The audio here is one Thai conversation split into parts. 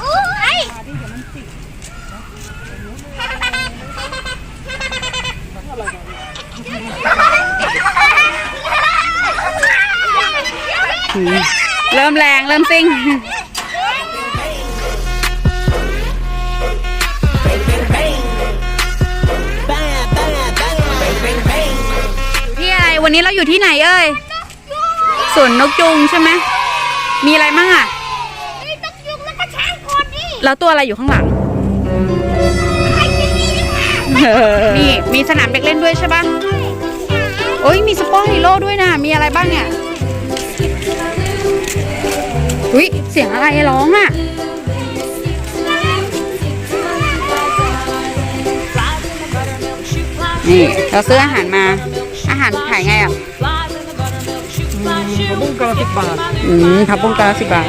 อู้ไอ้เริ่มแรงเริ่มซิ่งที่อะไรวันนี้เราอยู่ที่ไหนเอ่ยสวนนกจุงใช่ไหมมีอะไรมั่งอะ แล้วตัวอะไรอยู่ข้างหลังไอ้ที่นี่ค่ะนี่มีสนามเด็กเล่นด้วยใช่ปะโอ้ยมีสปอร์ตฮีโร่ด้วยนะมีอะไรบ้างเนี่ยอุ้ยเสียงอะไรร้องอะนี่เราซื้ออาหารมา อาหารขายไงอะบุ้งกระสิบบาท อืมผักบุ้งกะละสิบบาท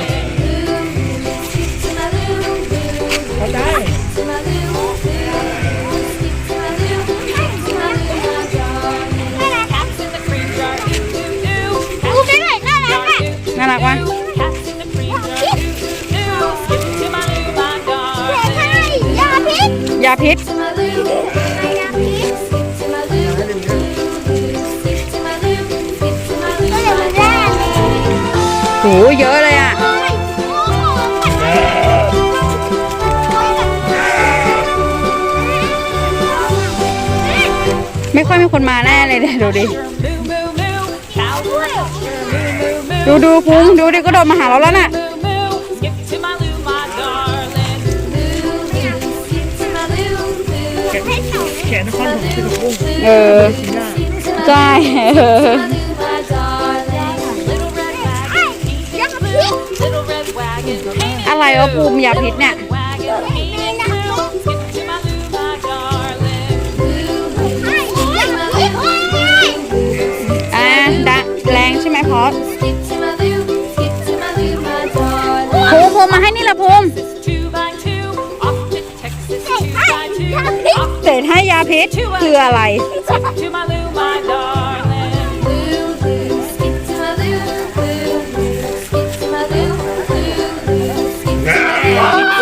าพิษยาพิษก็เยมันแร่เลยโหเยอะเลยอะ ไม่ค่อยมีคนมาแน่เลยเนี่ยดูดิ ดูดูพุงดูดิก็โดดมาหาเราแล้วน่ะ แขนนครผมคือบุ้งเออสีหน้าใช่เออยาพิษอะไรวะภูมิยาพิษเนี่ย อะดะแรงใช่ไหมพอสภูมิภูมิมาให้นี่ละภูมิ เศษให้ยาพิษคืออะไร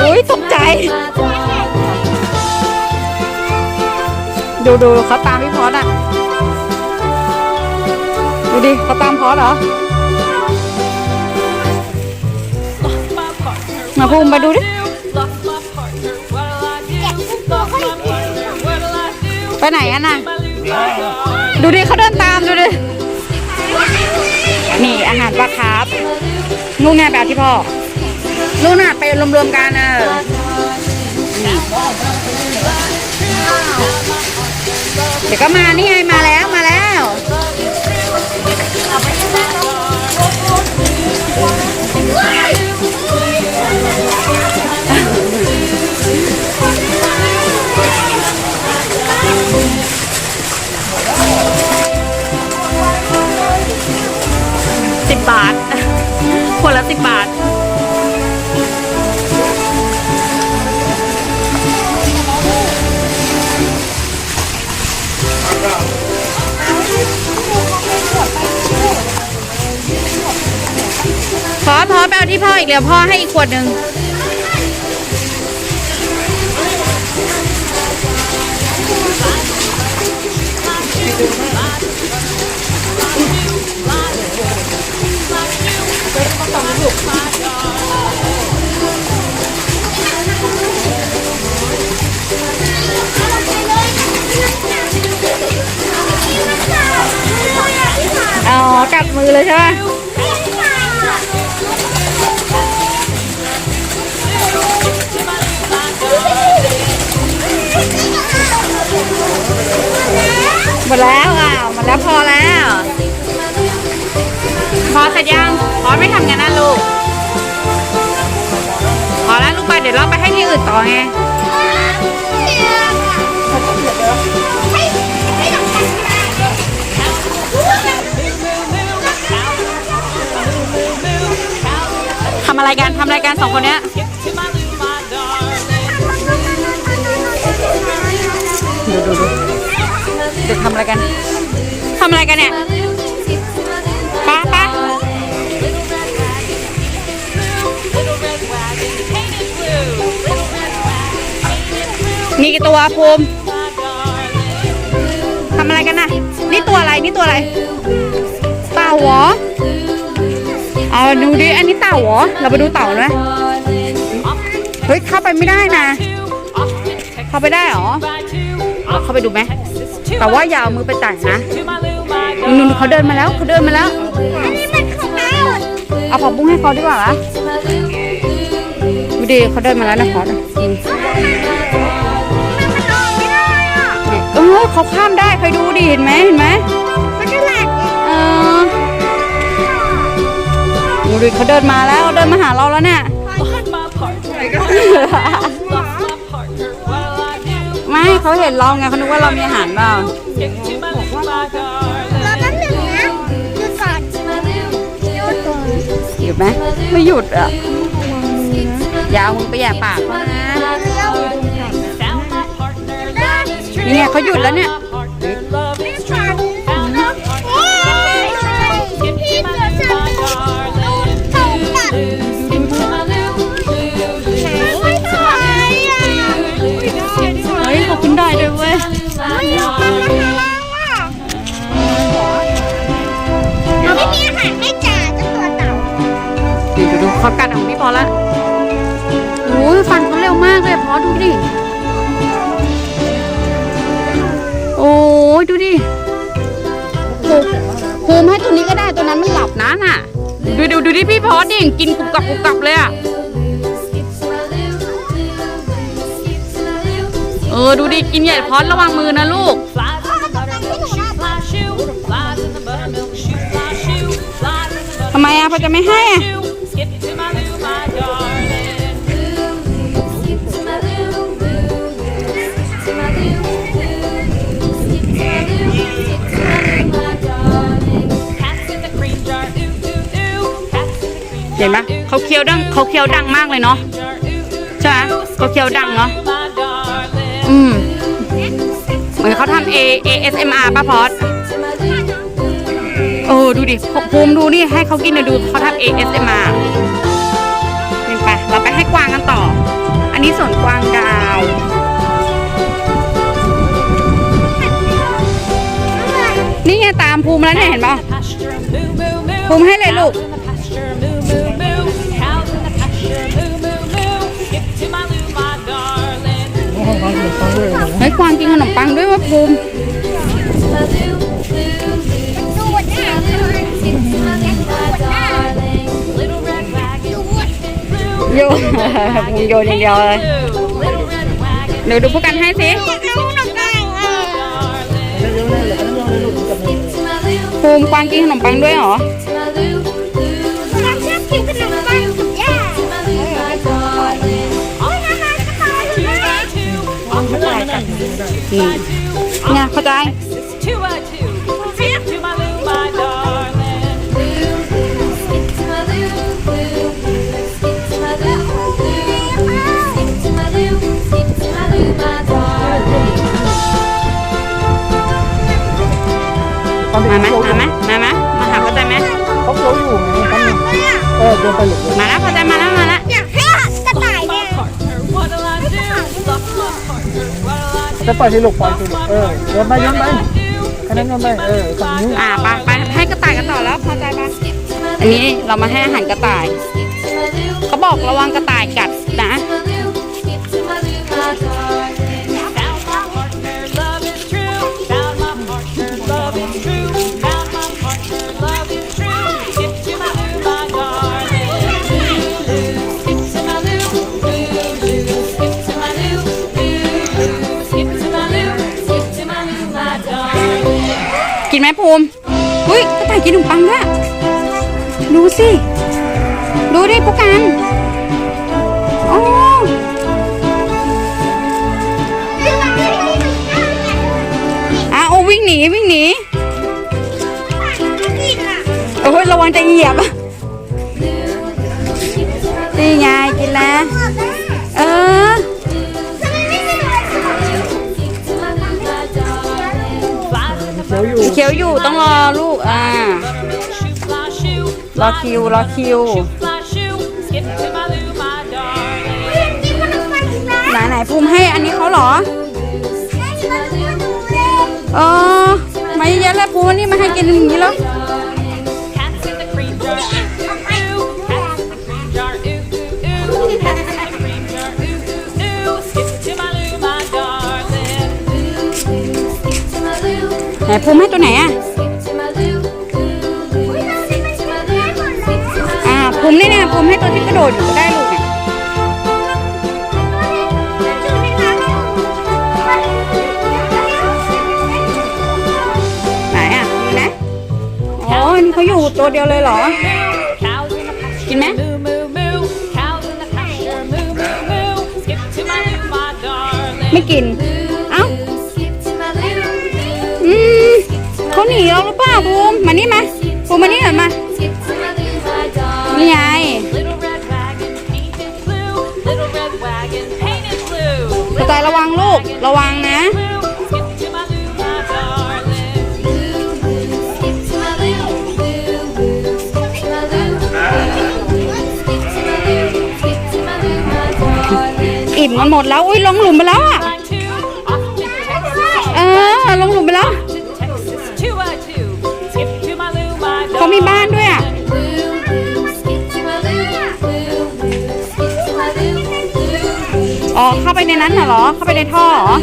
อุ้ยตกใจดูดูเขาตามพี่พอสอะ ดูดิเขาตามพอสเหรอมาภูมิมาดูดิ ไปไหนอะน่ะ ดูดิเขาเดินตามดูดิ นี่อาหารปลาคาร์ฟนู่นไงแบบที่พ่อนู่นน่ะไปรวมๆกันเออนี่เดี๋ยวก็มานี่ไงมา สิบบาท พอพอไปเอาที่พ่ออีกเดี๋ยวพ่อให้อีกขวดหนึ่ง อ๋อ กัดมือเลยใช่ไหมหมดแล้วอ้าวหมดแล้วพอแล้ว อเสร็จยังพอไม่ทำงานนะลูกพอแล้วลูกไปเดี๋ยวเราไปให้ที่อื่นต่อไงทำอะไรกันทำอะไรกันสองคนเนี้ยดูดูดูเด็กทำอะไรกันทำอะไรกันเนี่ย ตัวภูมิทำอะไรกันน่ะนี่ตัวอะไรนี่ตัวอะไร เต่าเหรอเอาดูดิอันนี้เต่าเหรอเราไปดูเต่าไหมเฮ้ยเข้าไปไม่ได้นะ เข้าไปได้เหรอเข้าไปดูไหมแต่ว่าอย่าเอามือไปจับนะนุ่นเขาเดินมาแล้วเขาเดินมาแล้วอันนี้มันของเราเอาผักบุ้งให้เขาดีกว่าละดูดิเขาเดินมาแล้วนะพอดอื เนี่ยเออเขาข้ามได้เคยดูดิเห็นไหมเห็นไหมมันจะหลักเองเออดูดิเขาเดินมาแล้วเดินมาหาเราแล้วเนี่ย Lost my partner. Lost my partner. What'll I do? ไม่เขาเห็นเราไงเขานึกว่าเรามีอาหารเปล่า Stick to my Lou, my darling. รอแป๊บหนึ่งนะหยุดก่อนหยุดก่อนหยุดไหมไม่หยุดอะ อย่าเอามือไปแหย่ปากเขานะ Found my partner, love is true. เนี่ยเขาหยุดแล้วเนี่ย My partner, love is true. Found my partner, love is true. Skip to my Lou, my darling. Skip to my Lou, Lou, ไม่ถอยอะเฮ้ยเขาขึ้นได้ด้วยเว้ยเราไม่มีอาหารให้จ่าเจ้าตัวเต่าดูดูดูเขากัดของพี่พอละโอ้ยฟันเขาเร็วมากเลยพอดูดิ ยดูดิภูมิภูมให้ตัวนี้ก็ได้ตัวนั้นมันหลับนะน่ะ ดูดูดูดิพี่พอดิกินกรุบกรับกรุบกรับเลยอะเออดูดิกินใหญ่พอดระวังมือนะลูกทำไมอะพอจะไม่ให้อะ เห็นไหมเขาเคี้ยวดังเขาเคี้ยวดังมากเลยเนาะใช่ไหมเขาเคี้ยวดังเนาะอืมเหมือนเขาทำ A ASMR ป่ะพอดเออดูดิภูมิดูนี่ให้เขากินน่อยดูเขาทำ ASMR นี่ไปเราไปให้กวางกันต่อ อันนี้สวนกวางดาวนี่ไงตามภูมิแล้วเนี่ยเห็นป่ะภูมิให้เลยลูก องเขาขนมปังด้วยนะเฮ้ยกวางกินขนม two อืม by two. เนี่ยเข้าใจ It's two by two. Skip to my Lou, my darling. ตอนนี้มาไหมเขามาไหมมาไหมมาหาเข้าใจไหมเขาเคี้ยวอยู่ไงตอนนี้เออเดินไปหลบเลยมาแล้วเข้าใจมาแล้วมาแล้ว อยากให้กระต่ายเนี่ย Partner, what'll I do? Lost my partner, what'll I do? จะปล่อยที่ลูกปล่อยที่ลูกเออโยนไปโยนไป What'll I do? แค่นั้นโยนไปเออสองนิ้วอ่าไปไปให้กระต่ายกันต่อแล้วพอใจปะอันนี้เรามาให้อาหารกระต่ายเขาบอกระวังกระต่ายกัดนะ มภูมิอุ้ยกระต่ายกินขนมปังด้วยดูสิ ดูดิพวกกันโอ้อะโอวิ่งหนีวิ่งหนีโอ้ยระวังจะเหยียบนี่ไงกินแล้ว เออ ยวอยู่เขียวอยู่ต้องรอลูกอ่ารอคิวรอคิวไหนไหนภูมิให้อันนี้เขาเหรอเออม่เยอะแล้วภูมินี่มาให้กินอย่างนี้แล้ว ไหนภูมิให้ตัวไหนอะอ่าภูมินี่เนี่ยภูมิให้ตัวที่กระโดดอยู่ก็ได้ลูกเนี่ยไหนอะมีไหมอ๋อนี่เขาอยู่ตัวเดียวเลยเหรอ Cows in the pasture, Nhìn mẹ. moo, moo, moo. Cows in the pasture, moo, moo, moo. Skip to my loo, my darling. ไม่กินเเขาหนีเราหรือเปล่าภูมิมานี่มาภูมิมานี่หน่อยมา นี่ไง Little red wagon painted blue. Little red wagon painted blue. กระต่ายระวังลูก ระวังนะ Blue. Skip to my loo, my darling. อิ่มกันหมดแล้ว อุ้ยลงหลุมไปแล้วอะ Line two, off to Texas. เออลงหลุมไปแล้ว อ๋อเข้าไปในนั้นน่ะเหรอ เข้าไปในท่อเหรอ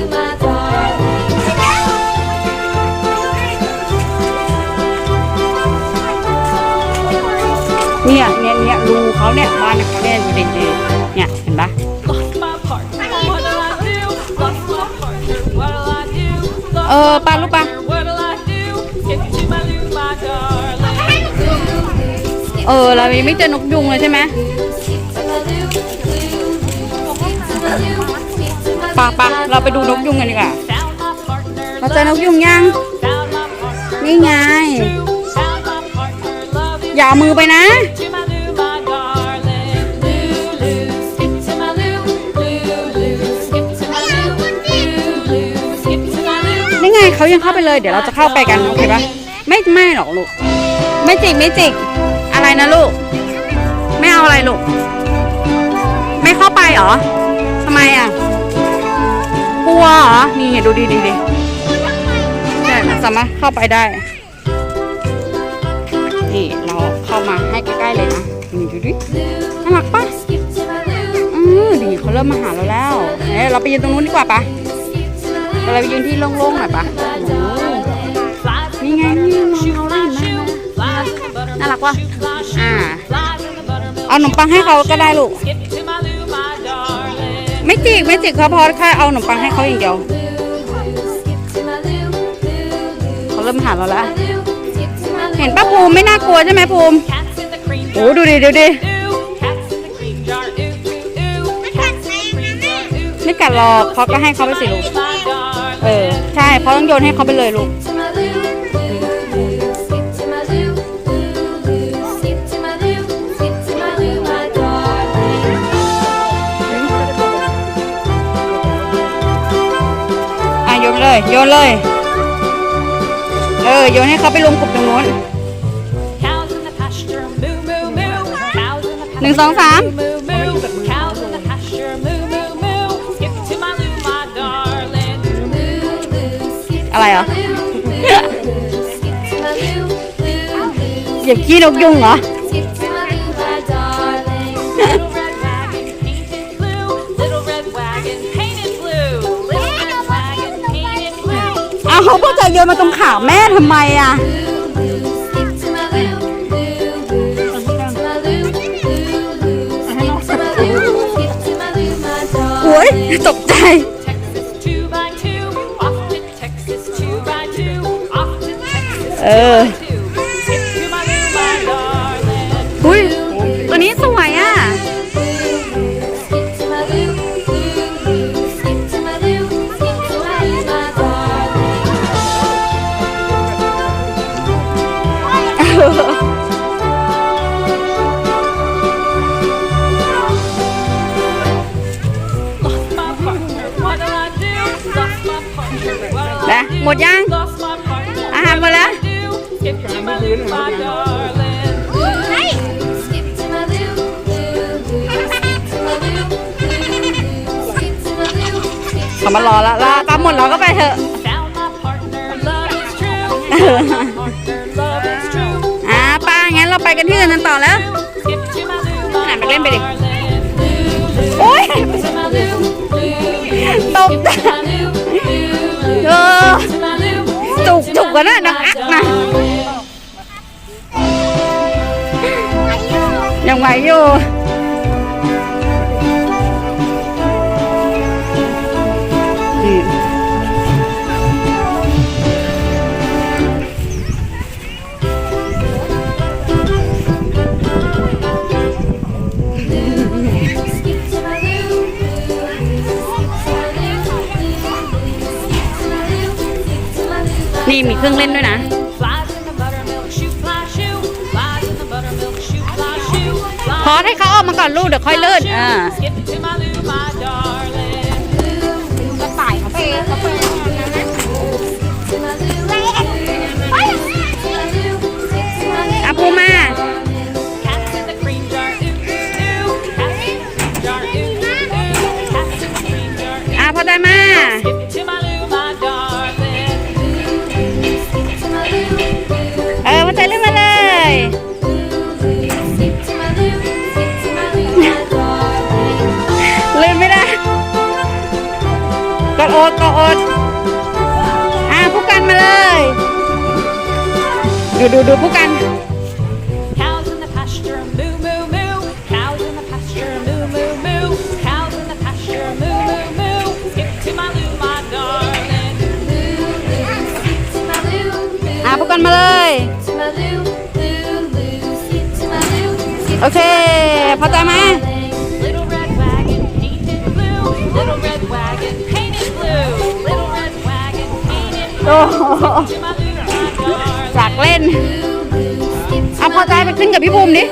เนี่ยเนี่ยเนี่ยรูเขาเนี่ยบ้านเขาเนี่ยอยู่เด็กๆเนี่ยเห็นปะ Lost my partner, what'll I do? Lost my partner, what'll I do? Lost เออ my ปาลูกปะ partner, what'll I do? Skip to my loo, my darling. เออ เรายังไม่เจอนกยุงเลยใช่ไหม ปะปะเราไปดูนกยุงกันดีกว่าเราเจอนกยุงยัง นี่ไง อย่ามือไปนะ นี่ไงเขายังเข้าไปเลย เดี๋ยวเราจะเข้าไปกัน โอเคปะไม่ไม่หรอกลูก ไม่จิกไม่จิก อะไรนะลูก ไม่เอาอะไรลูก ไม่เข้าไปหรอทำไมอะ กลัวเหรอนี่ดูดีดีดีเนี่สามารถเข้าไปได้ นี่เราเข้ามาให้ใกล้ๆเลยนะนี่ดูดิน่ารักปะอือดีเขาเริ่มมาหาเราแล้วเอ้เราไปยืนตรงนู้นดีกว่าปะเราไปยืนที่โล่งๆหน่อยปะโอ้โห Flies นี่ไงนี่มองเราได้เห็นไหมน่ารักวะอ่าเอาขนมปังให้เขาก็ได้ลูก ไม่จิกไม่จิกเขาพอแค่เอาขนมปังให้เขาอย่างเดียวเขาเริ่มหาเราแล้ว เห็นป้าภูมิไม่น่ากลัวใช่ไหมภูมิโอ้ดูดิดูดิไม่กัดหรอกเขาก็ให้เขาไปสิลูกเออใช่เขาะต้องโยนให้เขาไปเลยลูก เลยโยนเลย เออโยนให้เขาไปลงกลุ่มตรงนู้น Cows in the pasture. Moo, moo, moo. Cows in the pasture. หนึ่งสองสาม Moo, moo, moo. Cows in the pasture. Moo, moo, moo. Skip to my loo, my darling. อะไรเหรอเหยียบขี้นกยุงเหรอ อาเขาก็จะโยนมาตรงขาแม่ทำไมอะ โอ้ยตกใจ เออ หมดยัง Lost my partner, อาหารหมดแล้ว do? Skip to my loo, my darling. เขามารอแล้วรอปั๊บหมดเราก็ไปเถอะ Found my partner, love is true. Found my partner, love is true. อ่าป้างั้นเราไปกันที่อื่นกันต่อแล้ว Skip to my loo, my หันไปเล่นไปดิ darling. โอ๊ย Skip to my loo, loo. ตก จุกจุกกันนะนังอักนะ darling. ยังไหวอยู่ นี่มีเครื่องเล่นด้วยนะ Flies in the buttermilk shoe, fly shoe. Flies in the buttermilk shoe, fly shoe. พอให้เขาออกมาก่อนลูกเดี๋ยวค่อยเลื่อนอ่า Skip to my loo, my darling. กระต่ายเขาไปเขาไปนะอาปูมา Cats in the cream jar, ooh, ooh. Cats in the cream jar, ooh, ooh. Cats in the cream jar, ooh. อาพอใจมา กดโอดกดโอดอ่าผู้กันมาเลย ดูดูดูผู้กัน Cows in the pasture, moo, moo, moo. Cows in the pasture, moo, moo, moo. Cows in the pasture, moo, moo, moo. Skip to my loo, my darling. อ่าผู้กันมาเลยโอเค พอใจไหม โอ้โหจากเล่น เอาพอใจไปขึ้นกับพี่บูมดิ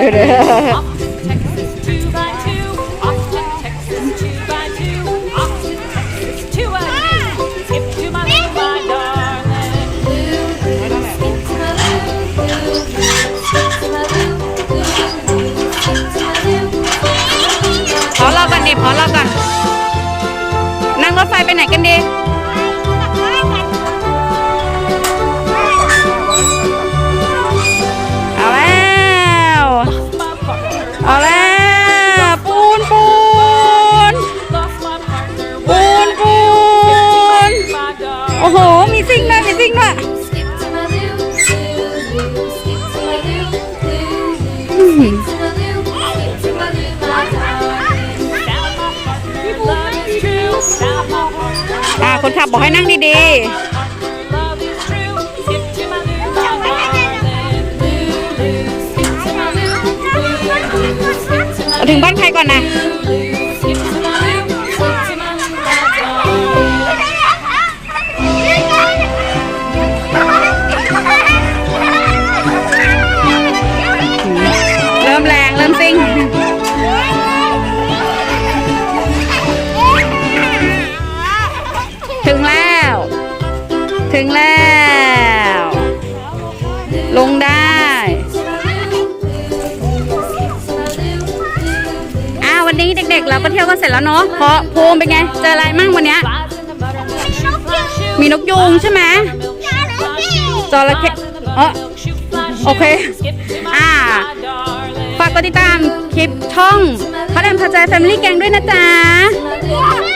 เดี๋ยวเดี๋ยว ขอราก่อน นั่งรถไฟไปไหนกันดี บอกให้นั่งดีๆ ถึงบ้านใครก่อนนะ เราก็เที่ยวกันเสร็จแล้วเนาะเพราะภูมิเป็นไงเจออะไรมั่งวันเนี้ยมีนกยูงใช่ไหมจระเข้เออโอเค อ่า ฝากกดติดตามคลิปช่องพระแดมพาใจแฟมิลี่แกงด้วยนะจ๊ะ Yeah.